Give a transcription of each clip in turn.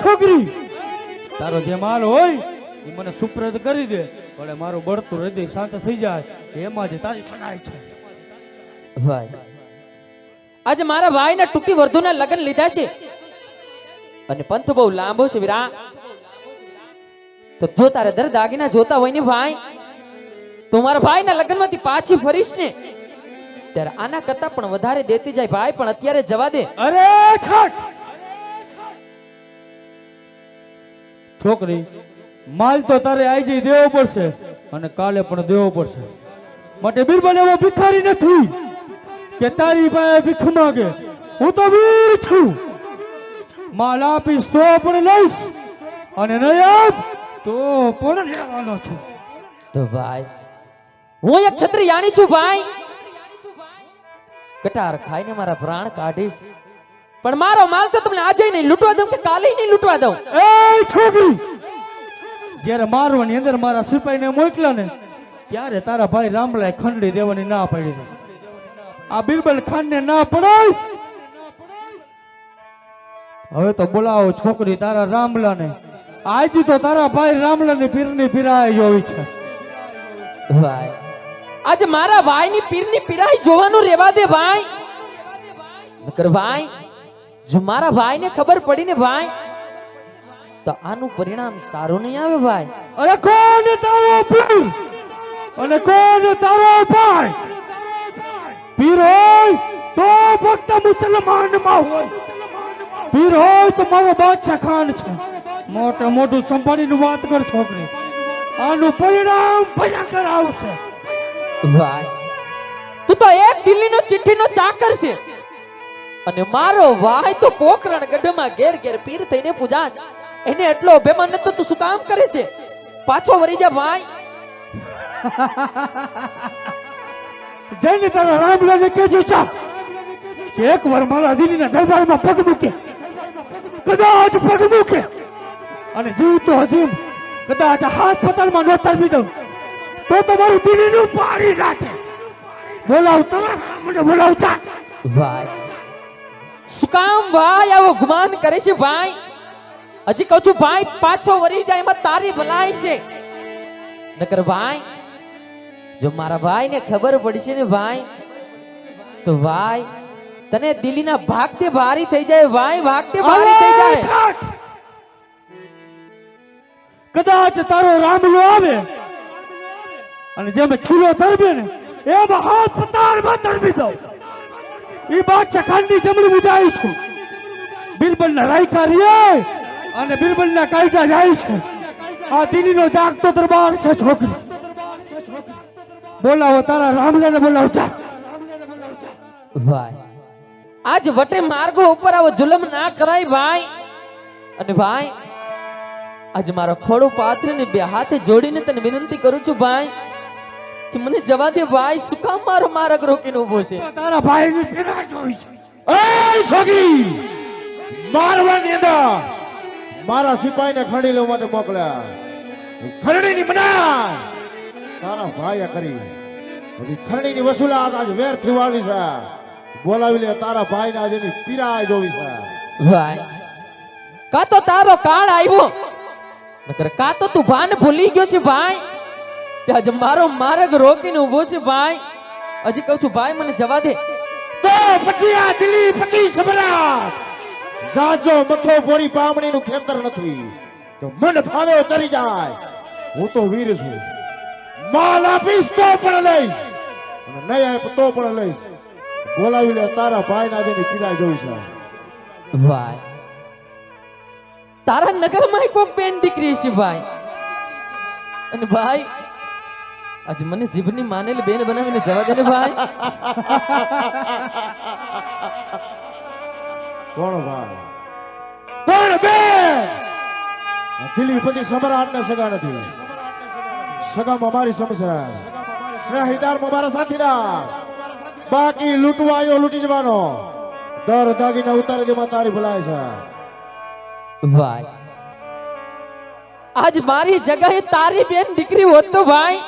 છોકરી. તારો જે માલ હોય એ મને સુપ્રત કરી દે. ભલે મારું બળતું હૃદય શાંત થઈ જાય એમાં જ તારી પડાય છે. ભાઈ. આજે મારા ભાઈના ટૂંકી વર્ધુના લગ્ન લીધા છે. અને પંથ બહુ લાંબો છે વીરા. તો જો તારે દર દાગીના જોતા હોય ને ભાઈ તો મારા ભાઈ ના લગ્નમાંથી પાછી ફરીશ ને. ત્યારે આના કરતા પણ વધારે દેતી જાય ભાઈ પણ અત્યારે જવા દે. અરે છટ છોકરી, માલ તો તારે આઈ જઈ દેવો પડશે અને કાલે પણ દેવો પડશે. માટે બિરબલ એવો ભિખારી નથી કે તારી પાસે ભીખ માંગે. હું તો વીર છું. માલ આપીશ તો પણ લઈશ અને નહીં આપ તો પણ લેવાનો છું. તો ભાઈ, હું એક છત્રી જાણી છું ભાઈ. કટાર ખાઈને મારા પ્રાણ કાઢીશ. પણ મારો માલ તો તમને આજે નહીં લૂંટવા દઉં કે કાલે નહીં લૂંટવા દઉં? એ છોકરી! જ્યારે મારવાની અંદર મારા સિપાહીને મોકલો ને ત્યારે તારા ભાઈ રામલાએ ખંડી દેવાની ના પડી આ બિરબલ ખાનને ના પડાય! હવે તો બોલાવો છોકરી તારા રામલાને. આજ તો તારા ભાઈ રામલાની પીરની પીરાય જોવી છે. ભાઈ. આજે મારા ભાઈની પીરની પીરાય જોવાનું રેવા દે ભાઈ. નકર ભાઈ જો મારા ભાઈને ખબર પડી ને ભાઈ તો આનું પરિણામ સારું નહીં આવે ભાઈ. અરે કોણ તારો પીર? અને કોણ તારો ભાઈ? પીર હોય તો ફક્ત મુસલમાનમાં હોય. પીર હોય તો મારો બાદશાહ ખાન છે. મોટે મોટું સંભાળીને વાત કર છોકરી. આનું પરિણામ ભયંકર આવશે. ભાઈ તું તો એક દિલ્હીનો ચિઠ્ઠીનો ચાકર છે. અને મારો વાહ તો પોકરણ ગઢમાં ઘેર ઘેર પીર થઈને પૂજા એને એટલો અભિમાન તો તું શું કામ કરે છે? પાછો વળી જા ભાઈ. જઈને તારા રામલાને કેજો ચા એક વાર મારા દિલ્હીના દરબારમાં પગ મૂકે. કદાચ પગ મૂકે. અને જીવતો હજીમ કદાચ હાથ પતાળમાં નોતરવી તરવી દઉં. તો તમારું દિલ્હીનું પાણી નાખે. બોલાવ તમે મને બોલાવ ચા ભાઈ. શું કામ ભાઈ આવો ગુમાન કરે છે ભાઈ. હજી કહું છું ભાઈ પાછો વળી જાય એમાં તારી ભલાઈ છે. નકર ભાઈ જો મારા ભાઈ ને ખબર પડશે ને ભાઈ તો ભાઈ તને દિલ્હીના ભાગતે ભારી થઈ જાય ભાઈ ભાગતે ભારી થઈ જાય! કદાચ તારો રામલો આવે. અને જેમ ખીલો તરબે ને એમ હાથ પતાળમાં તરબી દઉં. એ બાદશાહ ખાનની જમણી બુજાય છે. બિરબલના લાયકા રીએ અને બિરબલના કાયદા જાય છે. આ દિલ્હીનો જાગતો દરબાર છે છોકરી. બોલાવો, તારા રામલાને બોલાવો, જા. ભાઈ, આજ વટે માર્ગો ઉપર આવો જુલમ ના કરાય ભાઈ. અને ભાઈ, આજ મારો ખોડો પાત્રને બે હાથે જોડીને તને વિનંતી કરું છું ભાઈ. મને જવા દે ભાઈ શું કામ મારો મારક રોકીને ઊભો છે? તારા ભાઈની પીડા જોઈ છે. એ છોકરી મારવાની અંદર મારા સિપાહીને ખડી લેવા માટે મોકલ્યા. ખરડીની બના તારા ભાઈએ કરી. બધી ખરડીની વસૂલાત આજ વેર થીવાવી છે. બોલાવી લે તારા ભાઈને આજે ની પીરાય જોવી છે. ભાઈ કા તો તારો કાળ આવ્યો? નકર કા તો તું ભાન ભૂલી ગયો છે ભાઈ? કે આજે મારો માર્ગ રોકીને ઊભો છે ભાઈ. હજી કહું છું ભાઈ મને જવા દે. તો પછી આ દિલ્હી પતિ સમ્રાટ. જાજો મથો બોરી પામણી નું ખેતર નથી. તો મન ફાવે ચરી જાય. હું તો વીર છું. માલ આપીશ તો પણ લઈશ. અને નહીં આપ તો પણ લઈશ. બોલાવી લે તારા ભાઈ ના જેની પીડાઈ જોઈ છે. ભાઈ તારા નગરમાં કોક બેન દીકરી છે ભાઈ. અને ભાઈ આજે મને જીભની માનેલ બેન બનાવીને જવા દે ને ભાઈ. કોણ ભાઈ? કોણ બેન દિલીપતિ સમ્રાટ ને સગા નથી સગામાં મારી સમસ્યા. શ્રેહીદારમાં મારા સાથીદાર. બાકી લૂંટવાયો લૂંટી જવાનો. દર દાગીને ઉતારી દેવા તારી ભલાય છે. ભાઈ. આજ મારી જગ્યાએ તારી બેન દીકરી હોત તો ભાઈ.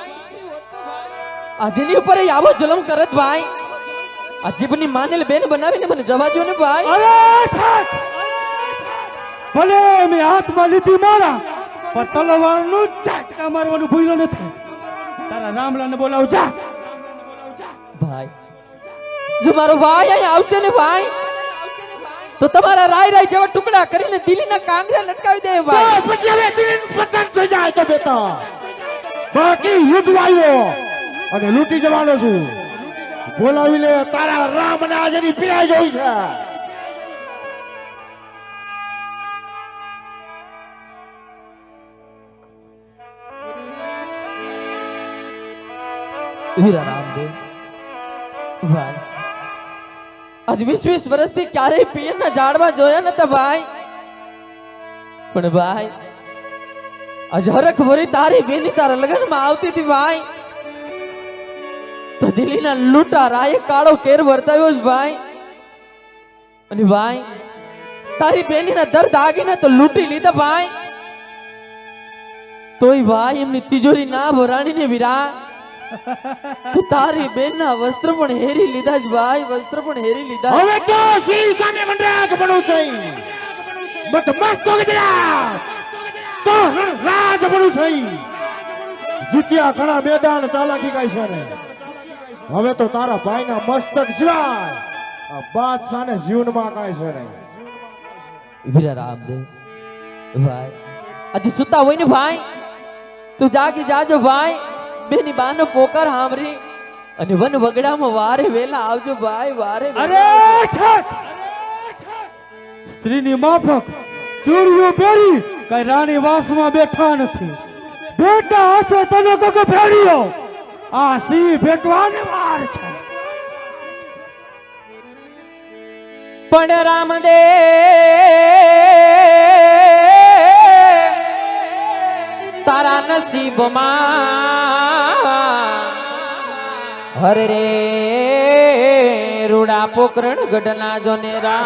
આજની ઉપર આવો જુલમ કરત ભાઈ. આજી બની માનેલ બેન બનાવીને મને જવા દો ને ભાઈ. અરે! ભલે મેં હાથમાં લીધી મારા પણ તલવારનું ચાટકા મારવાનું ભૂલ્યો નથી. તારા રામલાને બોલાવ જા. ભાઈ જો મારો ભાઈ અહીં આવશે ને ભાઈ તો તમારા રાય રાય જેવા ટુકડા કરીને દિલ્હીના કાંગરા લટકાવી દે ભાઈ. પછી હવે દિન પતન થઈ જાય તો બેટા. બાકી યુદ્ધ વાયો અને લૂંટી જવાનો છું. બોલાવી લે, તારા રામ અને આજની પીરાઈ જોઈ છે. હીરા રામદેવ, ભાઈ, આજ વીસ વીસ વર્ષથી ક્યારેય પિયરના ઝાડમાં જોયા નતા ભાઈ. પણ ભાઈ, આજ હરખ ભરી તારી બેની તારા લગ્નમાં આવતી હતી ભાઈ. તો દિલ્હીના લૂંટા કાળો કેર વર્તાવ્યો છે ભાઈ. અને ભાઈ તારી બેનીના દર્દ આગીને તો લૂંટી લીધા ભાઈ. તોય ભાઈ એમની તિજોરી ના ભરાણીને વિરા તારી બેન ના વસ્ત્ર પણ હેરી લીધા જ ભાઈ વસ્ત્ર પણ હેરી લીધા હવે તો સી સામે મંડરાક પડું છે. મત મસ્ત ગજરા. તો રાજ પડું છે. જીત્યા ઘણા મેદાન ચાલાકી કાઈ છે ને હવે તો તારા ભાઈના મસ્તક સિવાય આ બાદશાહને જીવનમાં કાંઈ છે નહીં. વીરા રામદેવ ભાઈ આજે સુતા હોય ને ભાઈ? તું જાગી જાજો ભાઈ બેની બાનો પોકાર હામરી અને વન વગડામાં વારે વેલા આવજો ભાઈ વારે. અરે છટ! સ્ત્રીની માફક ચૂડીઓ પહેરી કઈ રાણી વાસમાં બેઠા નથી. બેટા હશે તને કકે ભેળ્યો? આ સિંહ ભેટવાને વાર છે. પણ રામદેવ, તારા નસીબમાં હરે રે, રૂડા પોકરણ ગઢના જોને રા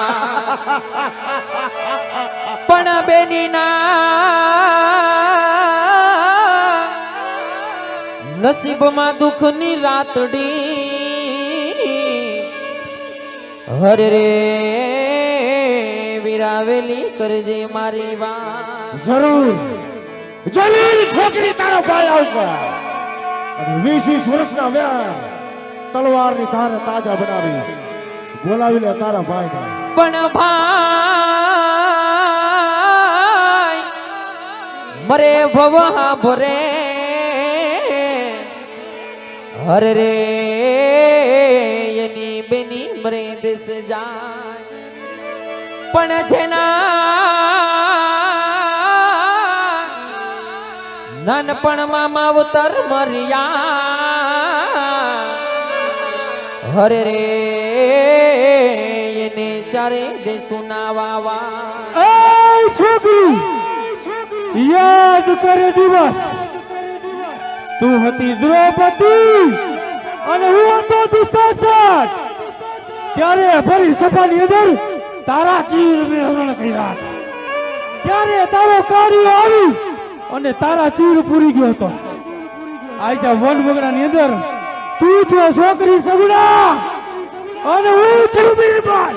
પણ બેની ના નસીબમાં દુઃખની રાતડી હરે રે વિરાવેલી કરજે મારી વાત જરૂર જલીલ છોકરી તારો ભાઈ આવશે અને વીસ વીસ વર્ષના વ્યાર તલવારની ધારે તાજા બનાવી બોલાવી લે તારા ભાઈને પણ ભાઈ મરે ભવા ભરે હરે રે, એની બેની મરે દેશ જાય પણ જેના નાનપણમાં માવતર મર્યા. હરે રે, એને ચારે દેશુના વાવા યાદ કરે દિવસ. તું હતી દ્રૌપદી અને હું હતો દુશાસન ત્યારે ફરી સભાની અંદર તારા ચીર મેં હરણ કર્યા. ત્યારે તારો કાર્ય આવી અને તારા ચીર પૂરી ગયો હતો. આજે વન વગડાની અંદર તું છો છોકરી સગુણા. અને હું છું બીરબલ.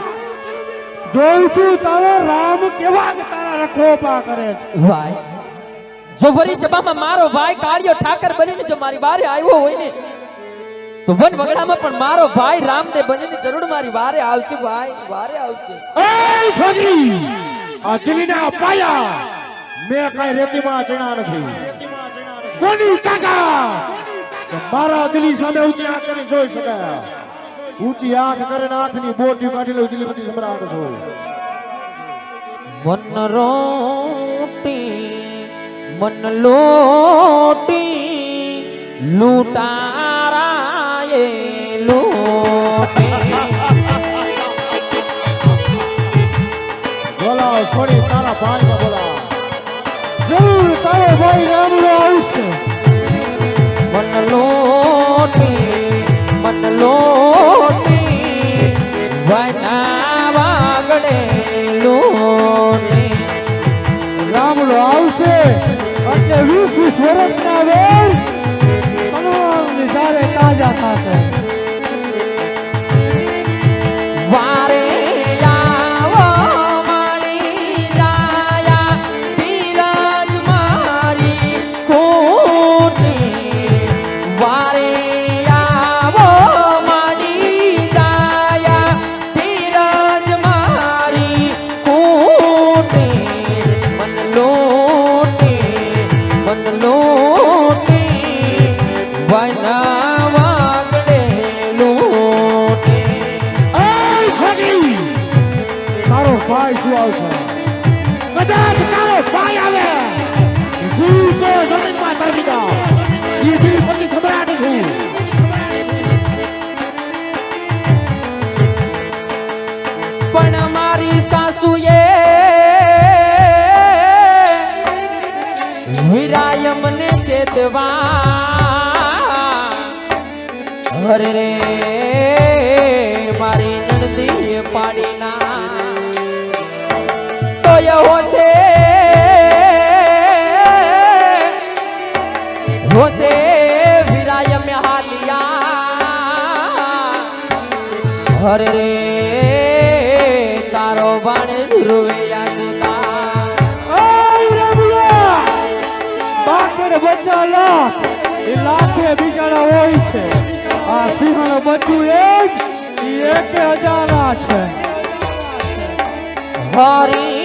જોઉં છું તારો રામ કેવા તારા રખોપા કરે છે. ભાઈ જો ફરી સભામાં મારો ભાઈ કાળિયો ઠાકર બનીને જો મારી બારે આવ્યો હોય ને તો વન વગડામાં પણ મારો ભાઈ રામદેવ બનીને જરૂર મારી વારે આવશે ભાઈ વારે આવશે. એ સોજી આ દિલીના પાયા મે કઈ રેતીમાં ચણા નથી. કોની કાકા? મારા દિલી સામે ઊંચી આંખ કરી જોઈ શકાય. ઊંચી આંખ કરે ને આંખની બોટી કાઢી લઉં દિલ્હીપતિ સમ્રાટ છો મન રોટી મન લોટી લૂંટારાએ લૂંટી. બોલાવ છોડી તારા ભાઈને બોલાવ. જરૂર તારો ભાઈ રામનો આવશે. મન લોટી કદાચ તારો ભાઈ આવે. જીવતો જમીનમાં તરવી દો એ દિલપતિ સમ્રાટ છું. પણ મારી સાસુએ વીરાય મને ચેતવા. હરે રે મારી નંદીએ પાડી હોશે હોશે વિરાય મે હાલિયા હરે રે તારો બાણ ધ્રુવયા સુતા બાકડ બચાલા એ લાખે બિચારા હોય છે આ સિંહણ બચ્યું એક એક હજારા છે હરિયાણા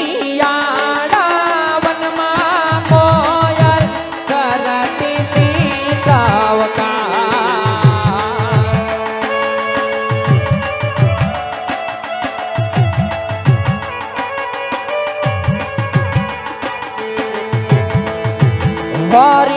body.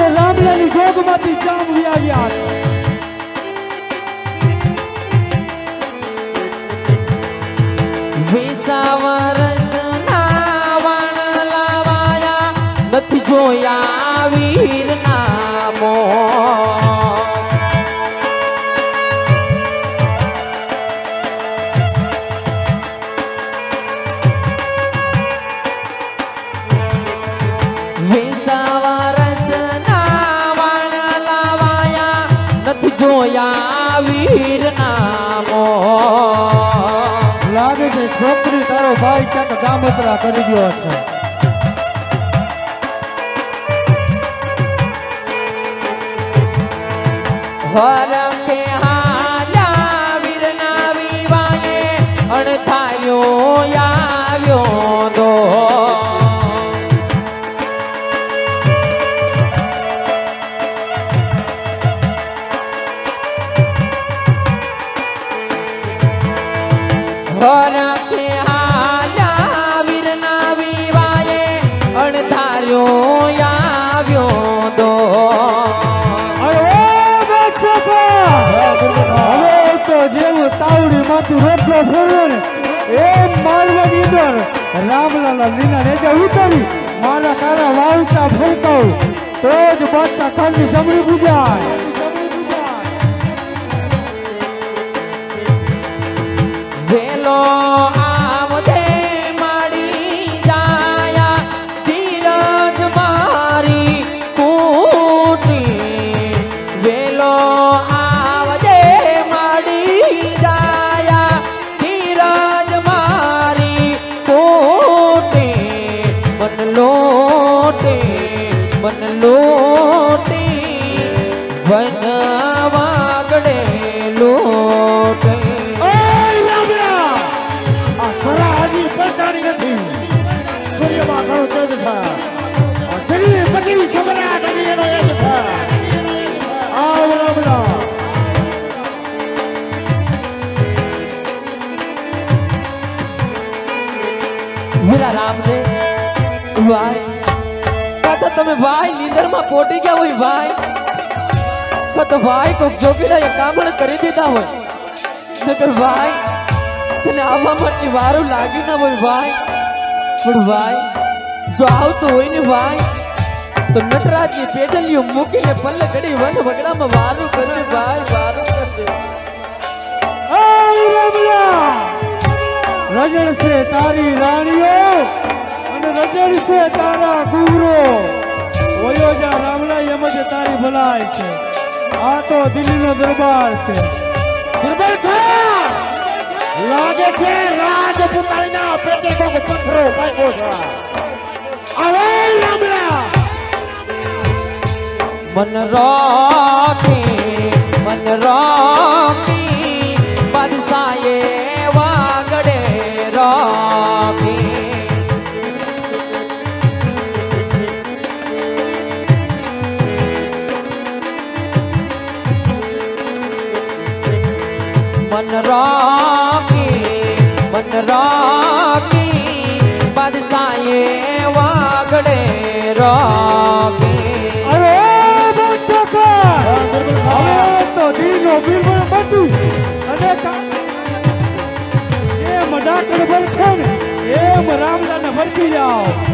છે રામલાની જોગમાંથી જામ વ્યાવ્યા લાવાયા નથી જોયા વીર નામો ભાઈ ક્યાંક ગામતરા કરી ગયો છે. હરખે દીધો રામલાલા લીના નેજા ઉતારી, મારા કારા વાવતા ફરકાવ તો જ બાદશાહ ખાનની જમણી પૂજાય વેલો વીરા રામદેવ ભાઈ કાં તો તમે ભાઈ નીંદરમાં પોટી ગયા હોય ભાઈ કાં તો ભાઈ કોઈક જોગીડાએ કામણ કરી દીધા હોય નકર ભાઈ તને આવવા માટે વારું લાગી ના હોય ભાઈ પણ ભાઈ જો આવતું હોય ને ભાઈ તો નટરાજની પેડલીઓ મૂકીને પલ્લે ઘડી વન વગડામાં વારું કરજે ભાઈ વારું કરજે રજણ છે તારી રાણીઓ અને રજણ છે તારા કુવરો વયો જા રામલા એમ જ તારી ભલાય છે. આ તો દિલ્હીનો દરબાર છે. દરબાર ખા લાગે છે રાજપૂતાણીના પેટે કોક પથરો પાક્યો છે. આવે રામલા! મન રોકી મન રોકી રોકી મન રોકી બદસાએ વાગડે રોકી અરે હવે તો દિલ્હીનો બિરબલ બટી અને એમ બરખે ને ભરતી જાઓ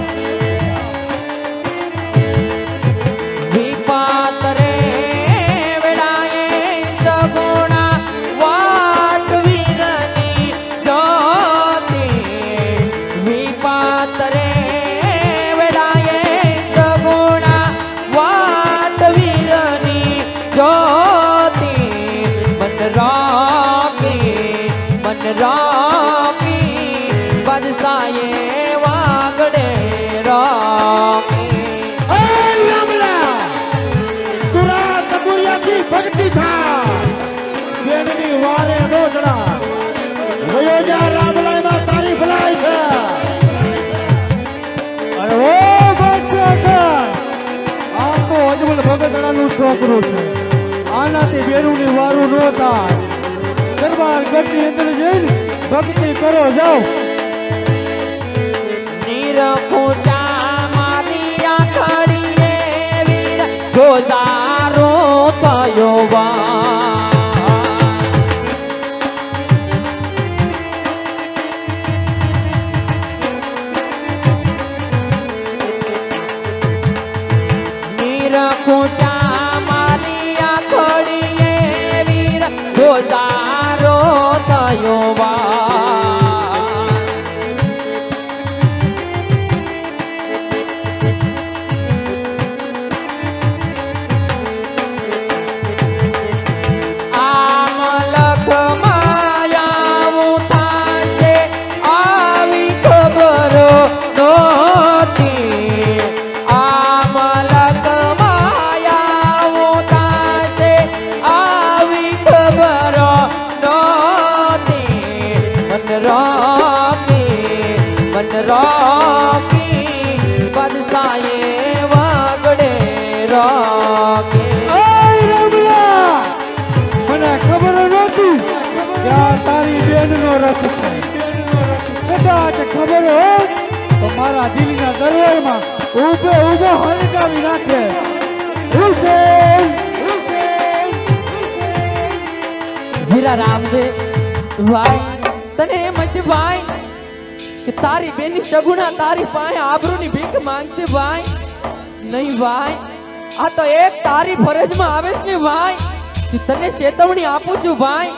અજમલ છોકરું છે. આનાથી બેરુની વારું ન થાય. દરબાર ગઢની અંદર જઈને ભક્તિ કરો, જાઓ. નિરખુટા મારી આખડીએ વીર. ગોઝારો થયો વા વીરા રામદેવ ભાઈ, તને એમ હશે ભાઈ, કે તારી બેની સગુણા તારી પાસે આબરૂની ભીખ માંગશે ભાઈ. નહીં ભાઈ, આ તો એક તારી ફરજમાં આવે છે ને ભાઈ તને ચેતવણી આપું છું ભાઈ.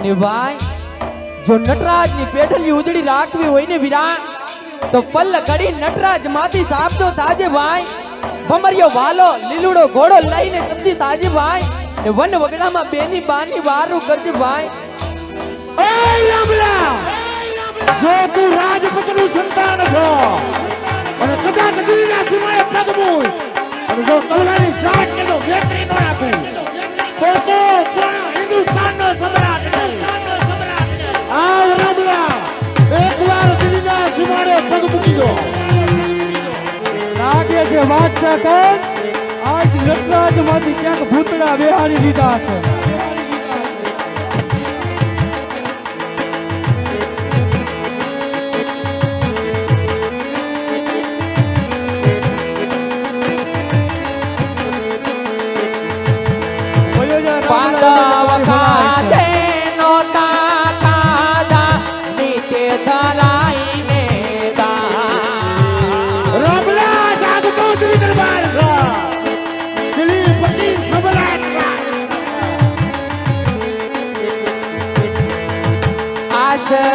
અને ભાઈ, જો નટરાજની પેઢલી ઉજળી રાખવી હોય ને વિરાટ, તો પલ્લ કડી નટરાજમાંથી સાબદો તાજે ભાઈ. ભમરિયો વાલો, લીલુડો ઘોડો લઈને સમજી તાજે ભાઈ. ને વન વગડામાં બેની બાની વારું કરજે ભાઈ એ રામલા! જો તું રાજપૂતનું સંતાન છો અને કદાચ ગીરના સીમાએ પગ અને જો તલવારની શાટ કે જો વેતરી ન આપે તો તો હિન્દુસ્તાનનો સમ્રાટ નહીં. આવ રામલા એકવાર દિલ્હીના સીમાડે પગ મૂકી દો. લાગે છે વાત ખાન આજ નટરાજમાંથી ક્યાંક ભૂતડા બેહારી લીધા છે. પાંચ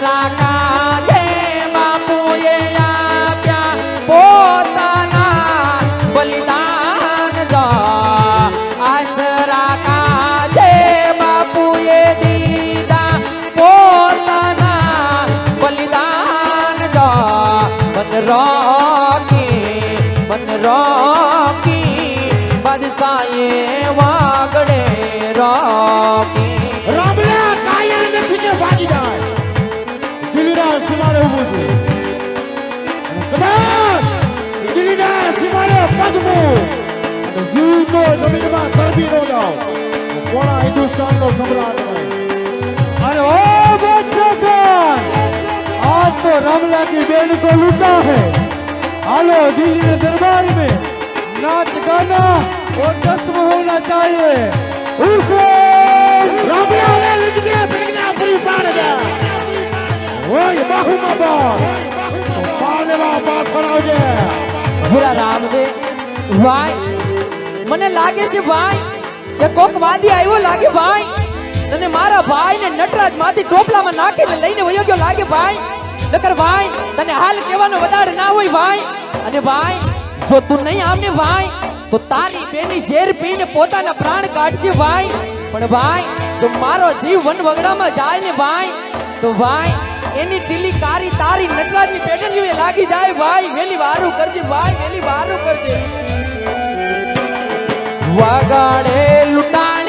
કાજે જમીનમાં તરબી ન જાઓ તો કોણા હિન્દુસ્તાનનો સમ્રાટ બને अरे ओ बादशाह आज तो रमला की बेन को लूटा है हालो दिल्ली के दरबार में नाच गाना और रस्म होना चाहिए उसे રામલા ને લીધે પ્રજ્ઞા પૂરી પાડે ઓય બાહુમાં બોલ પાલેવા પાછળ આવજે ભૂરા રામદેવ ભાઈ મને લાગે છે ભાઈ, કે કોક વાદી આવ્યો લાગે ભાઈ, અને મારા ભાઈ ને નટરાજમાંથી ટોપલામાં નાખીને લઈને વયો ગયો લાગે ભાઈ. નકર ભાઈ, તને હાલ કહેવાનો વધારે ના હોય ભાઈ. અને ભાઈ, જો તું નહીં આમને ભાઈ, તો તારી બેની ઝેર પીને પોતાના પ્રાણ કાઢશે ભાઈ. પણ ભાઈ, જો મારો જીવ વન વગડામાં જાય ને ભાઈ, તો ભાઈ, એની ટીલી કારી તારી નટરાજની પેડલીઓ લાગી જાય. ભાઈ, વેલી વારું કરજે, ભાઈ, વેલી વારું કરજે. વગાડે લૂંટાણી